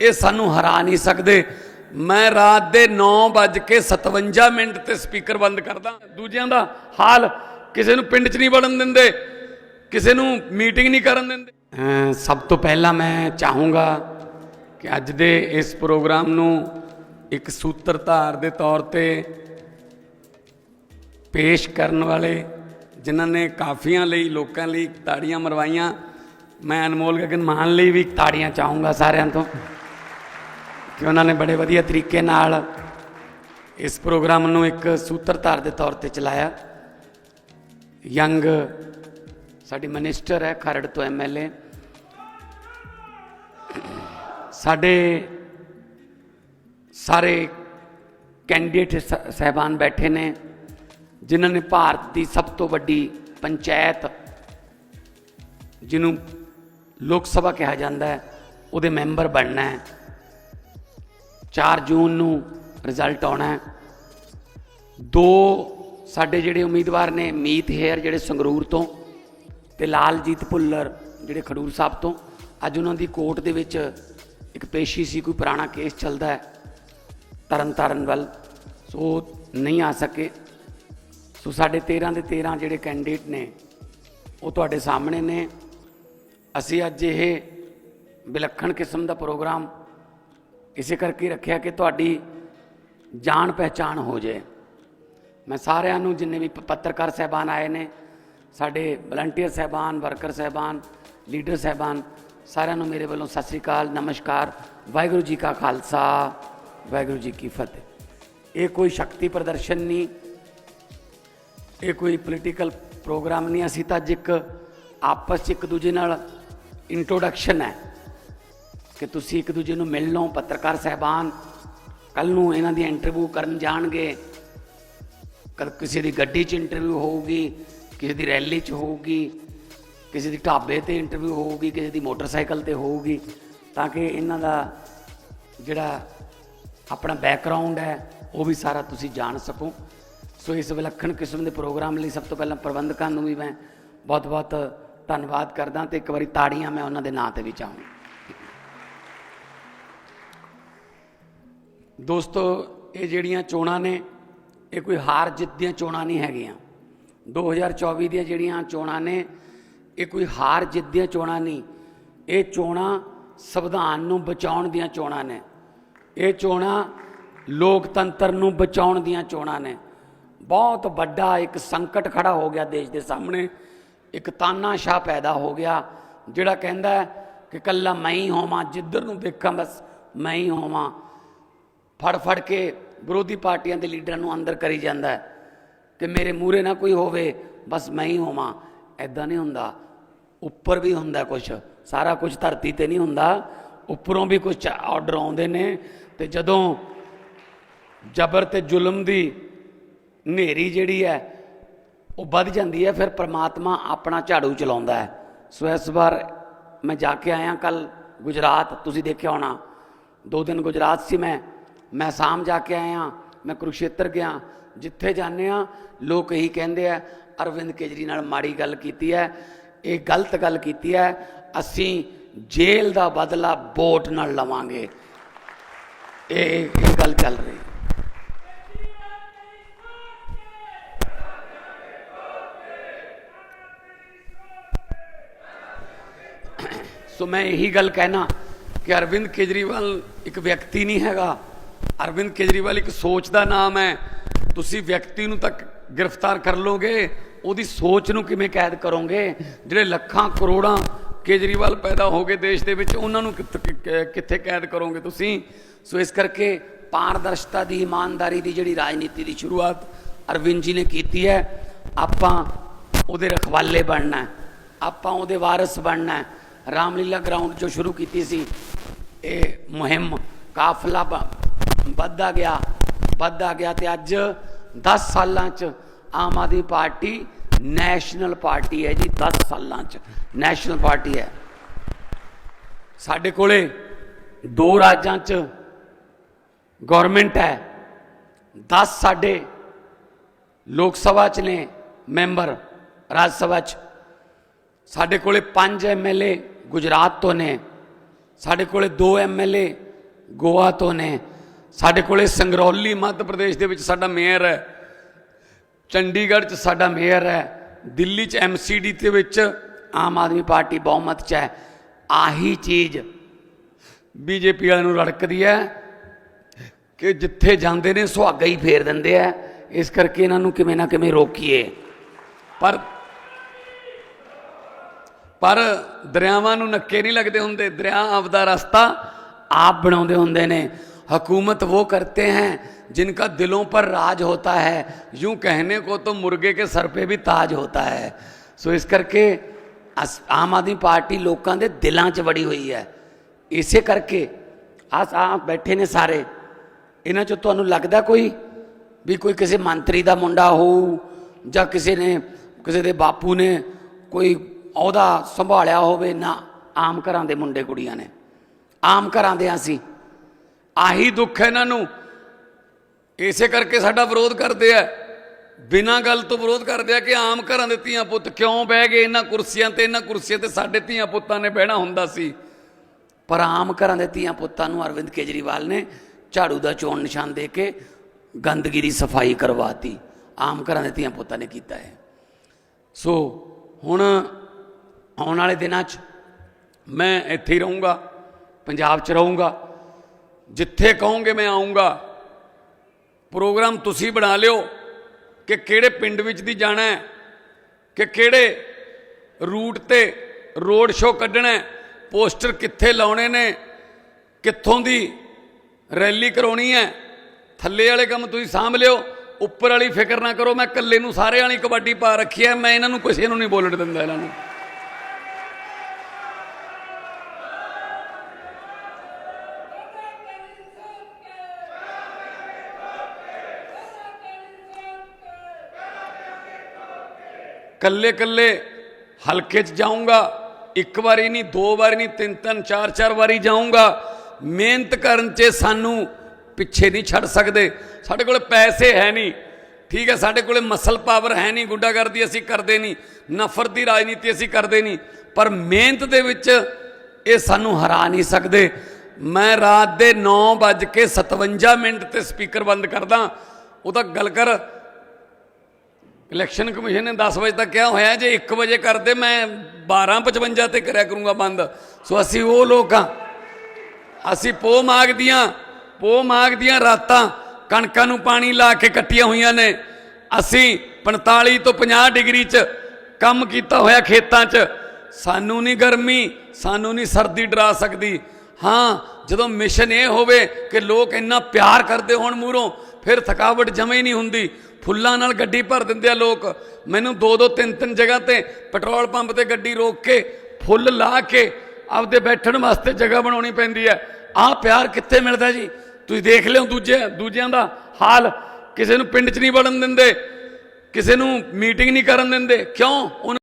ਇਹ ਸਾਨੂੰ ਹਰਾ ਨਹੀਂ ਸਕਦੇ। ਮੈਂ ਰਾਤ ਦੇ 9:57 ਮਿੰਟ ਤੇ ਸਪੀਕਰ ਬੰਦ ਕਰਦਾ। ਦੂਜਿਆਂ ਦਾ ਹਾਲ ਕਿਸੇ ਨੂੰ ਪਿੰਡ 'ਚ ਨਹੀਂ ਵੜਨ ਦਿੰਦੇ, ਕਿਸੇ ਨੂੰ ਮੀਟਿੰਗ ਨਹੀਂ ਕਰਨ ਦਿੰਦੇ। ਸਭ ਤੋਂ ਪਹਿਲਾਂ ਮੈਂ ਚਾਹੂੰਗਾ ਕਿ ਅੱਜ ਦੇ ਇਸ ਪ੍ਰੋਗਰਾਮ ਨੂੰ ਇੱਕ ਸੂਤਰਧਾਰ ਦੇ ਤੌਰ ਤੇ ਪੇਸ਼ ਕਰਨ ਵਾਲੇ ਜਿਨ੍ਹਾਂ ਨੇ ਕਾਫੀਆਂ ਲਈ, ਲੋਕਾਂ ਲਈ ਤਾੜੀਆਂ ਮਰਵਾਈਆਂ, ਮੈਂ ਅਨਮੋਲ ਗਗਨ ਮਾਨ ਲਈ ਵੀ ਤਾੜੀਆਂ ਚਾਹੂੰਗਾ ਸਾਰਿਆਂ ਤੋਂ। ਕਿ ਉਹਨਾਂ ਨੇ ਬੜੇ ਵਧੀਆ ਤਰੀਕੇ ਨਾਲ ਇਸ ਪ੍ਰੋਗਰਾਮ ਨੂੰ ਇੱਕ ਸੂਤਰਧਾਰ ਦੇ ਤੌਰ ਤੇ ਚਲਾਇਆ। ਯੰਗ ਸਾਡੀ ਮਿਨਿਸਟਰ ਹੈ, ਖਰੜ ਤੋਂ ਐਮਐਲਏ ਸਾਡੇ ਸਾਰੇ ਕੈਂਡੀਡੇਟ ਸ- ਸਹਿਬਾਨ ਬੈਠੇ ਨੇ, ਜਿਨ੍ਹਾਂ ਨੇ ਭਾਰਤ ਦੀ ਸਭ ਤੋਂ ਵੱਡੀ ਪੰਚਾਇਤ, ਜਿਹਨੂੰ ਲੋਕ ਸਭਾ ਕਿਹਾ ਜਾਂਦਾ ਹੈ, ਉਹਦੇ ਮੈਂਬਰ ਬਣਨਾ ਹੈ। 4 ਜੂਨ ਨੂੰ ਰਿਜ਼ਲਟ ਆਉਣਾ ਹੈ। ਦੋ ਸਾਡੇ ਜਿਹੜੇ ਉਮੀਦਵਾਰ ਨੇ, ਮੀਤ ਹੇਅਰ ਜਿਹੜੇ ਸੰਗਰੂਰ ਤੋਂ ਤੇ ਲਾਲਜੀਤ ਭੁੱਲਰ ਜਿਹੜੇ ਖਡੂਰ ਸਾਹਿਬ ਤੋਂ। ਅੱਜ ਉਹਨਾਂ ਦੀ ਕੋਰਟ ਦੇ ਵਿੱਚ ਇੱਕ ਪੇਸ਼ੀ ਸੀ, ਕੋਈ ਪੁਰਾਣਾ ਕੇਸ ਚੱਲਦਾ ਹੈ ਤਰਨ ਤਾਰਨ ਵੱਲ। ਸੋ ਨਹੀਂ ਆ ਸਕੇ। ਸੋ ਸਾਡੇ 13 ਦੇ 13 ਜਿਹੜੇ ਕੈਂਡੀਡੇਟ ਨੇ, ਉਹ ਤੁਹਾਡੇ ਸਾਹਮਣੇ ਨੇ। ਅਸੀਂ ਅੱਜ ਇਹ ਵਿਲੱਖਣ ਕਿਸਮ ਦਾ ਪ੍ਰੋਗਰਾਮ ਇਸੇ ਕਰਕੇ ਰੱਖਿਆ ਕਿ ਤੁਹਾਡੀ ਜਾਣ ਪਹਿਚਾਣ ਹੋ ਜਾਏ। ਮੈਂ ਸਾਰਿਆਂ ਨੂੰ ਜਿੰਨੇ ਵੀ ਪੱਤਰਕਾਰ ਸਹਿਬਾਨ ਆਏ ਨੇ, ਸਾਡੇ ਵਲੰਟੀਅਰ ਸਹਿਬਾਨ, ਵਰਕਰ ਸਹਿਬਾਨ, ਲੀਡਰ ਸਹਿਬਾਨ, ਸਾਰਿਆਂ ਨੂੰ ਮੇਰੇ ਵੱਲੋਂ ਸਤਿ ਸ੍ਰੀ ਅਕਾਲ, ਨਮਸਕਾਰ। ਵਾਹਿਗੁਰੂ ਜੀ ਕਾ ਖਾਲਸਾ, ਵਾਹਿਗੁਰੂ ਜੀ ਕੀ ਫਤਿਹ। ਇਹ ਕੋਈ ਸ਼ਕਤੀ ਪ੍ਰਦਰਸ਼ਨ ਨਹੀਂ, ਇਹ ਕੋਈ ਪੋਲੀਟੀਕਲ ਪ੍ਰੋਗਰਾਮ ਨਹੀਂ। ਅਸੀਂ ਤਾਂ ਅੱਜ ਇੱਕ ਆਪਸ 'ਚ ਇੱਕ ਦੂਜੇ ਨਾਲ ਇੰਟਰੋਡਕਸ਼ਨ ਹੈ। ਕਿ ਤੁਸੀਂ ਇੱਕ ਦੂਜੇ ਨੂੰ ਮਿਲ ਲਓ ਪੱਤਰਕਾਰ ਸਹਿਬਾਨ ਕੱਲ ਨੂੰ ਇਹਨਾਂ ਦੀ ਇੰਟਰਵਿਊ ਕਰਨ ਜਾਣਗੇ ਕਦ ਕਿਸੇ ਦੀ ਗੱਡੀ 'ਚ ਇੰਟਰਵਿਊ ਹੋਊਗੀ, ਕਿਸੇ ਦੀ ਰੈਲੀ 'ਚ ਹੋਊਗੀ, ਕਿਸੇ ਦੀ ਢਾਬੇ ਤੇ ਇੰਟਰਵਿਊ ਹੋਊਗੀ, ਕਿਸੇ ਦੀ ਮੋਟਰਸਾਈਕਲ ਤੇ ਹੋਊਗੀ, ਤਾਂ ਕਿ ਇਹਨਾਂ ਦਾ ਜਿਹੜਾ ਆਪਣਾ ਬੈਕਗ੍ਰਾਉਂਡ ਹੈ, ਉਹ ਵੀ ਸਾਰਾ ਤੁਸੀਂ ਜਾਣ ਸਕੋ। ਸੋ ਇਸ ਵਿਲੱਖਣ ਕਿਸਮ ਦੇ ਪ੍ਰੋਗਰਾਮ ਲਈ ਸਭ ਤੋਂ ਪਹਿਲਾਂ ਪ੍ਰਬੰਧਕਾਂ ਨੂੰ ਵੀ ਮੈਂ ਬਹੁਤ-ਬਹੁਤ ਧੰਨਵਾਦ ਕਰਦਾ ਤੇ ਇੱਕ ਵਾਰੀ ਤਾੜੀਆਂ ਮੈਂ ਉਹਨਾਂ ਦੇ ਨਾਂ ਤੇ ਵੀ ਚਾਹੂੰ ਦੋਸਤੋ, ਇਹ ਜਿਹੜੀਆਂ ਚੋਣਾਂ ਨੇ, ਇਹ ਕੋਈ ਹਾਰ ਜਿੱਤ ਦੀਆਂ ਚੋਣਾਂ ਨਹੀਂ ਹੈਗੀਆਂ। 2024 ਦੀਆਂ ਜਿਹੜੀਆਂ ਚੋਣਾਂ ਨੇ, ਇਹ ਕੋਈ ਹਾਰ ਜਿੱਤ ਦੀਆਂ ਚੋਣਾਂ ਨਹੀਂ। ਇਹ ਚੋਣਾਂ ਸੰਵਿਧਾਨ ਨੂੰ ਬਚਾਉਣ ਦੀਆਂ ਚੋਣਾਂ ਨੇ। ਇਹ ਚੋਣਾਂ ਲੋਕਤੰਤਰ ਨੂੰ ਬਚਾਉਣ ਦੀਆਂ ਚੋਣਾਂ ਨੇ। ਬਹੁਤ ਵੱਡਾ ਇੱਕ ਸੰਕਟ ਖੜਾ ਹੋ ਗਿਆ ਦੇਸ਼ ਦੇ ਸਾਹਮਣੇ। ਇੱਕ ਤਾਨਾਸ਼ਾਹ ਪੈਦਾ ਹੋ ਗਿਆ, ਜਿਹੜਾ ਕਹਿੰਦਾ ਕਿ ਕੱਲਾ ਮੈਂ ਹੀ ਹੋਵਾਂ, ਜਿੱਧਰ ਨੂੰ ਦੇਖਾਂ ਬਸ ਮੈਂ ਹੀ ਹੋਵਾਂ। ਫੜ ਫੜ ਕੇ ਵਿਰੋਧੀ ਪਾਰਟੀਆਂ ਦੇ ਲੀਡਰਾਂ ਨੂੰ ਅੰਦਰ ਕਰੀ ਜਾਂਦਾ ਕਿ ਮੇਰੇ ਮੂਹਰੇ ਨਾ ਕੋਈ ਹੋਵੇ, ਬਸ ਮੈਂ ਹੀ ਹੋਵਾਂ। ਐਦਾਂ ਨਹੀਂ ਹੁੰਦਾ। ਉੱਪਰ ਵੀ ਹੁੰਦਾ ਕੁਝ ਸਾਰਾ ਕੁਝ ਧਰਤੀ ਤੇ ਨਹੀਂ ਹੁੰਦਾ। ਉੱਪਰੋਂ ਵੀ ਕੁਝ ਆਰਡਰ ਆਉਂਦੇ ਨੇ ਤੇ ਜਦੋਂ ਜ਼ਬਰ ਤੇ ਜ਼ੁਲਮ ਦੀ ਹਨੇਰੀ ਜਿਹੜੀ ਹੈ, ਉਹ ਵੱਧ ਜਾਂਦੀ ਹੈ, ਫਿਰ ਪ੍ਰਮਾਤਮਾ ਆਪਣਾ ਝਾੜੂ ਚਲਾਉਂਦਾ ਹੈ। ਸੋ ਇਸ ਵਾਰ ਮੈਂ ਜਾ ਕੇ ਆਇਆ ਕੱਲ ਗੁਜਰਾਤ। ਤੁਸੀਂ ਦੇਖਿਆ ਹੋਣਾ। ਦੋ ਦਿਨ ਗੁਜਰਾਤ ਸੀ ਮੈਂ। ਮੈਂ ਸ਼ਾਮ ਜਾ ਕੇ ਆਇਆ, ਮੈਂ ਕੁਰੂਕਸ਼ੇਤਰ ਗਿਆ, ਜਿੱਥੇ ਜਾਂਦੇ ਆ ਲੋਕ ਇਹੀ ਕਹਿੰਦੇ ਆ, ਅਰਵਿੰਦ ਕੇਜਰੀ ਨਾਲ ਮਾੜੀ ਗੱਲ ਕੀਤੀ ਹੈ, ਇਹ ਗਲਤ ਗੱਲ ਕੀਤੀ ਹੈ, ਅਸੀਂ ਜੇਲ੍ਹ ਦਾ ਬਦਲਾ ਵੋਟ ਨਾਲ ਲਵਾਂਗੇ। ਇਹ ਇਹ ਗੱਲ ਚੱਲ ਰਹੀ ਸੋ ਮੈਂ ਇਹੀ ਗੱਲ ਕਹਿਣਾ ਕਿ ਅਰਵਿੰਦ ਕੇਜਰੀਵਾਲ ਇੱਕ ਵਿਅਕਤੀ ਨਹੀਂ ਹੈਗਾ ਅਰਵਿੰਦ ਕੇਜਰੀਵਾਲ ਇੱਕ ਸੋਚ ਦਾ ਨਾਮ ਹੈ। ਤੁਸੀਂ ਵਿਅਕਤੀ ਨੂੰ ਤੱਕ ਗ੍ਰਿਫਤਾਰ ਕਰ ਲੋਗੇ ਉਹਦੀ ਸੋਚ ਨੂੰ ਕਿਵੇਂ ਕੈਦ ਕਰੋਗੇ? ਜਿਹੜੇ ਲੱਖਾਂ ਕਰੋੜਾਂ ਕੇਜਰੀਵਾਲ ਪੈਦਾ ਹੋ ਗਏ ਦੇਸ਼ ਦੇ ਵਿੱਚ, ਉਹਨਾਂ ਨੂੰ ਕਿੱਥੇ- ਕਿੱਥੇ ਕੈਦ ਕਰੋਗੇ ਤੁਸੀਂ? ਸੋ ਇਸ ਕਰਕੇ ਪਾਰਦਰਸ਼ਤਾ ਦੀ, ਇਮਾਨਦਾਰੀ ਦੀ ਜਿਹੜੀ ਰਾਜਨੀਤੀ ਦੀ ਸ਼ੁਰੂਆਤ ਅਰਵਿੰਦ ਜੀ ਨੇ ਕੀਤੀ ਹੈ। ਆਪਾਂ ਉਹਦੇ ਰਖਵਾਲੇ ਬਣਨਾ ਆਪਾਂ ਉਹਦੇ ਵਾਰਿਸ ਬਣਨਾ ਰਾਮਲੀਲਾ ਗਰਾਊਂਡ ਜੋ ਸ਼ੁਰੂ ਕੀਤੀ ਸੀ, ਇਹ ਮੁਹਿੰਮ ਕਾਫਲਾ ਬ- ਵੱਧਦਾ ਗਿਆ ਵੱਧਦਾ ਗਿਆ ਤੇ ਅੱਜ 10 ਸਾਲਾਂ ਚ Aam Aadmi party national party ਹੈ ਜੀ 10 ਸਾਲਾਂ ਚ। ਨੈਸ਼ਨਲ ਪਾਰਟੀ ਹੈ। ਸਾਡੇ ਕੋਲੇ ਦੋ ਰਾਜਾਂ ਚ ਗਵਰਨਮੈਂਟ ਹੈ 10 ਸਾਡੇ ਲੋਕ ਸਭਾ ਚ ਨੇ ਮੈਂਬਰ ਰਾਜ ਸਭਾ ਚ। ਸਾਡੇ ਕੋਲੇ 5 ਐਮਐਲਏ ਗੁਜਰਾਤ ਤੋਂ ਨੇ, ਸਾਡੇ ਕੋਲੇ 2 ਐਮਐਲਏ ਗੋਆ ਤੋਂ ਨੇ ਸਾਡੇ ਕੋਲੇ ਸੰਗਰੌਲੀ ਮੱਧ ਪ੍ਰਦੇਸ਼ ਦੇ ਵਿੱਚ ਸਾਡਾ ਮੇਅਰ ਹੈ। ਚੰਡੀਗੜ੍ਹ 'ਚ ਸਾਡਾ ਮੇਅਰ ਹੈ। ਦਿੱਲੀ 'ਚ ਐਮਸੀਡੀ ਦੇ ਵਿੱਚ ਆਮ ਆਦਮੀ ਪਾਰਟੀ ਬਹੁਮਤ 'ਚ ਹੈ। ਆਹੀ ਚੀਜ਼ ਬੀਜੇਪੀ ਵਾਲਿਆਂ ਨੂੰ ਰੜਕਦੀ ਹੈ ਕਿ ਜਿੱਥੇ ਜਾਂਦੇ ਨੇ ਸੁਹਾਗਾ ਹੀ ਫੇਰ ਦਿੰਦੇ ਆ। ਇਸ ਕਰਕੇ ਇਹਨਾਂ ਨੂੰ ਕਿਵੇਂ ਨਾ ਕਿਵੇਂ ਰੋਕੀਏ। ਪਰ ਪਰ ਦਰਿਆਵਾਂ ਨੂੰ ਨੱਕੇ ਨਹੀਂ ਲੱਗਦੇ ਹੁੰਦੇ। ਦਰਿਆ ਆਪਦਾ ਰਸਤਾ ਆਪ ਬਣਾਉਂਦੇ ਹੁੰਦੇ ਨੇ। ਹਕੂਮਤ ਉਹ करते हैं जिनका दिलों पर राज होता है यूं कहने को तो मुर्गे के सर पे भी ताज होता है ਸੋ ਇਸ ਕਰਕੇ ਅਸ- ਆਮ ਆਦਮੀ ਪਾਰਟੀ ਲੋਕਾਂ ਦੇ ਦਿਲਾਂ 'ਚ ਵੜੀ ਹੋਈ ਹੈ ਇਸੇ ਕਰਕੇ ਆ ਆ ਬੈਠੇ ਨੇ ਸਾਰੇ ਇਹਨਾਂ 'ਚੋਂ ਤੁਹਾਨੂੰ ਲੱਗਦਾ ਕੋਈ ਵੀ ਕੋਈ ਕਿਸੇ ਮੰਤਰੀ ਦਾ ਮੁੰਡਾ ਹੋਊ ਜਾਂ ਕਿਸੇ ਨੇ ਕਿਸੇ ਦੇ ਬਾਪੂ ਨੇ ਕੋਈ ਅਹੁਦਾ ਸੰਭਾਲਿਆ ਹੋਵੇ ਨਾ ਆਮ ਘਰਾਂ ਦੇ ਮੁੰਡੇ ਕੁੜੀਆਂ ਨੇ ਆਮ ਘਰਾਂ ਦੇ ਅਸੀਂ ਆਹੀ ਦੁੱਖ ਹੈ ਇਹਨਾਂ ਨੂੰ। ਇਸੇ ਕਰਕੇ ਸਾਡਾ ਵਿਰੋਧ ਕਰਦੇ ਆ। ਬਿਨਾਂ ਗੱਲ ਤੋਂ ਵਿਰੋਧ ਕਰਦੇ ਆ ਕਿ ਆਮ ਘਰਾਂ ਦੇ ਧੀਆਂ ਪੁੱਤ ਕਿਉਂ ਬਹਿ ਗਏ? ਇਹਨਾਂ ਕੁਰਸੀਆਂ ਤੇ, ਇਹਨਾਂ ਕੁਰਸੀਆਂ ਤੇ ਸਾਡੇ ਧੀਆਂ ਪੁੱਤਾਂ ਨੇ ਬਹਿਣਾ ਹੁੰਦਾ ਸੀ। ਪਰ ਆਮ ਘਰਾਂ ਦੇ ਧੀਆਂ ਪੁੱਤਾਂ ਨੂੰ ਅਰਵਿੰਦ ਕੇਜਰੀਵਾਲ ਨੇ ਝਾੜੂ ਦਾ ਚੋਣ ਨਿਸ਼ਾਨ ਦੇ ਕੇ ਗੰਦਗੀ ਦੀ ਸਫ਼ਾਈ ਕਰਵਾਤੀ। ਆਮ ਘਰਾਂ ਦੇ ਧੀਆਂ ਪੁੱਤਾਂ ਨੇ ਕੀਤਾ ਹੈ ਸੋ ਹੁਣ ਆਉਣ ਵਾਲੇ ਦਿਨਾਂ 'ਚ ਮੈਂ ਇੱਥੇ ਹੀ ਰਹੂੰਗਾ, ਪੰਜਾਬ 'ਚ ਰਹੂੰਗਾ। ਜਿੱਥੇ ਕਹੋਗੇ ਮੈਂ ਆਉਂਗਾ। ਪ੍ਰੋਗਰਾਮ ਤੁਸੀਂ ਬਣਾ ਲਿਓ ਕਿ ਕਿਹੜੇ ਪਿੰਡ ਵਿੱਚ ਦੀ ਜਾਣਾ ਹੈ, ਕਿ ਕਿਹੜੇ ਰੂਟ ਤੇ ਰੋਡ ਸ਼ੋਅ ਕੱਢਣਾ ਹੈ, ਪੋਸਟਰ ਕਿੱਥੇ ਲਾਉਣੇ ਨੇ, ਕਿੱਥੋਂ ਦੀ ਰੈਲੀ ਕਰਾਉਣੀ ਹੈ। ਥੱਲੇ ਵਾਲੇ ਕੰਮ ਤੁਸੀਂ ਸਾਂਭ ਲਿਓ, ਉੱਪਰ ਵਾਲੀ ਫਿਕਰ ਨਾ ਕਰੋ, ਮੈਂ ਇਕੱਲੇ ਨੂੰ ਸਾਰੇ ਵਾਲੀ ਕਬੱਡੀ ਪਾ ਰੱਖੀ ਹੈ, ਮੈਂ ਇਹਨਾਂ ਨੂੰ ਕਿਸੇ ਨੂੰ ਨਹੀਂ ਬੋਲਣ ਦਿੰਦਾ ਇਹਨਾਂ ਨੂੰ। ਕੱਲੇ ਕੱਲੇ ਹਲਕੇ 'ਚ ਜਾਊਂਗਾ, ਇੱਕ ਵਾਰੀ ਨਹੀਂ, ਦੋ ਵਾਰੀ ਨਹੀਂ, ਤਿੰਨ ਤਿੰਨ, ਚਾਰ ਚਾਰ ਵਾਰੀ ਜਾਊਂਗਾ। ਮਿਹਨਤ ਕਰਨ 'ਚ ਸਾਨੂੰ ਪਿੱਛੇ ਨਹੀਂ ਛੱਡ ਸਕਦੇ। ਸਾਡੇ ਕੋਲ ਪੈਸੇ ਹੈ ਨਹੀਂ। ਠੀਕ ਹੈ, ਸਾਡੇ ਕੋਲੇ ਮਸਲ ਪਾਵਰ ਹੈ ਨਹੀਂ, ਗੁੰਡਾਗਰਦੀ ਅਸੀਂ ਕਰਦੇ ਨਹੀਂ, ਨਫ਼ਰਤ ਦੀ ਰਾਜਨੀਤੀ ਅਸੀਂ ਕਰਦੇ ਨਹੀਂ। ਪਰ ਮਿਹਨਤ ਦੇ ਵਿੱਚ ਇਹ ਸਾਨੂੰ ਹਰਾ ਨਹੀਂ ਸਕਦੇ। ਮੈਂ ਰਾਤ ਦੇ 9:57 ਮਿੰਟ ਤੇ ਸਪੀਕਰ ਬੰਦ ਕਰਦਾ। ਉਹਦਾ ਗੱਲ ਕਰ ਇਲੈਕਸ਼ਨ ਕਮਿਸ਼ਨ ਨੇ 10 ਵਜੇ ਤੱਕ ਕਿਹਾ ਹੋਇਆ, ਜੇ 1 ਵਜੇ ਕਰਦੇ ਮੈਂ 12:55 ਤੇ ਕਰਿਆ ਕਰੂੰਗਾ ਬੰਦ। ਸੋ ਅਸੀਂ ਉਹ ਲੋਕ ਹਾਂ ਅਸੀਂ ਪੋ ਮਾਗ ਦੀਆਂ, ਪੋ ਮਾਗ ਦੀਆਂ ਰਾਤਾਂ ਕਣਕਾਂ ਨੂੰ ਪਾਣੀ ਲਾ ਕੇ ਕੱਟੀਆਂ ਹੋਈਆਂ ਨੇ। ਅਸੀਂ 45 ਤੋਂ 50 ਡਿਗਰੀ 'ਚ ਕੰਮ ਕੀਤਾ ਹੋਇਆ ਖੇਤਾਂ 'ਚ। ਸਾਨੂੰ ਨਹੀਂ ਗਰਮੀ, ਸਾਨੂੰ ਨਹੀਂ ਸਰਦੀ ਡਰਾ ਸਕਦੀ। ਹਾਂ, ਜਦੋਂ ਮਿਸ਼ਨ ਇਹ ਹੋਵੇ ਕਿ ਲੋਕ ਇੰਨਾ ਪਿਆਰ ਕਰਦੇ ਹੋਣ ਮੂਹਰੋਂ, ਫਿਰ ਥਕਾਵਟ ਜਮੇ ਨਹੀਂ ਹੁੰਦੀ। ਫੁੱਲਾਂ ਨਾਲ ਗੱਡੀ ਭਰ ਦਿੰਦੇ ਆ ਲੋਕ। ਮੈਨੂੰ ਦੋ ਦੋ ਤਿੰਨ ਤਿੰਨ ਜਗ੍ਹਾ ਤੇ ਪੈਟਰੋਲ ਪੰਪ ਤੇ ਗੱਡੀ ਰੋਕ ਕੇ, ਫੁੱਲ ਲਾ ਕੇ ਆਪਦੇ ਬੈਠਣ ਵਾਸਤੇ ਜਗ੍ਹਾ ਬਣਾਉਣੀ ਪੈਂਦੀ ਹੈ ਆਹ ਪਿਆਰ ਕਿੱਥੇ ਮਿਲਦਾ ਜੀ? ਤੁਸੀਂ ਦੇਖ ਲਿਓ ਦੂਜੇ ਦੂਜਿਆਂ ਦਾ ਹਾਲ। ਕਿਸੇ ਨੂੰ ਪਿੰਡ 'ਚ ਨਹੀਂ ਵੜਨ ਦਿੰਦੇ। ਕਿਸੇ ਨੂੰ ਮੀਟਿੰਗ ਨਹੀਂ ਕਰਨ ਦਿੰਦੇ। ਕਿਉਂ? ਉਹਨਾਂ